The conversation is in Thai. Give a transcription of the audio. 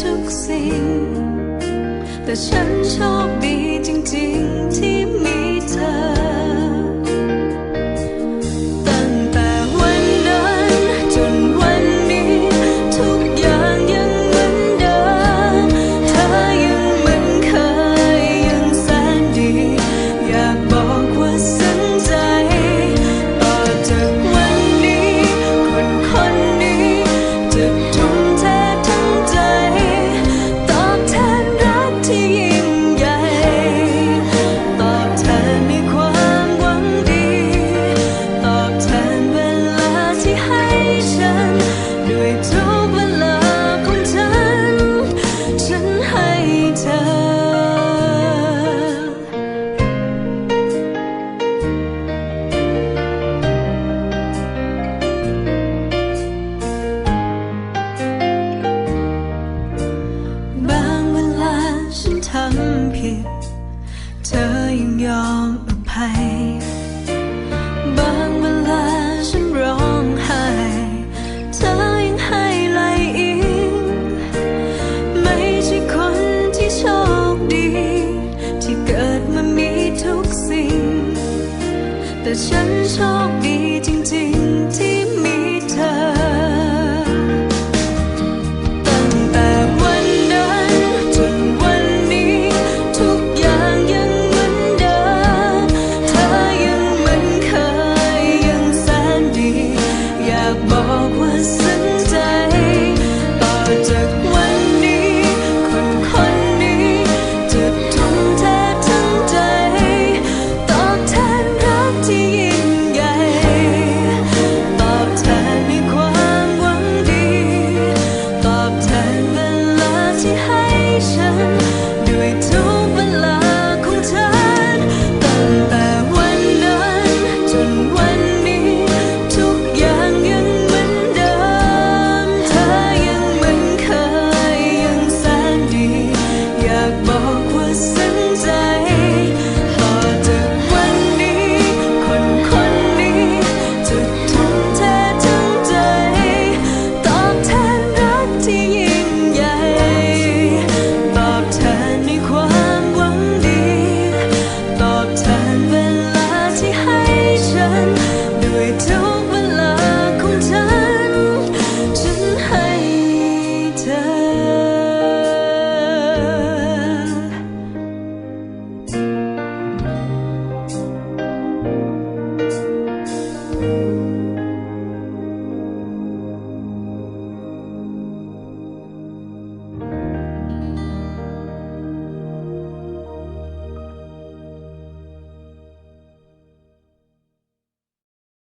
ทุกสิ่ง แต่ฉันชอบดีจริง ๆที่ เกิดมามีทุกสิ่ง แต่ฉันโชคดีจริง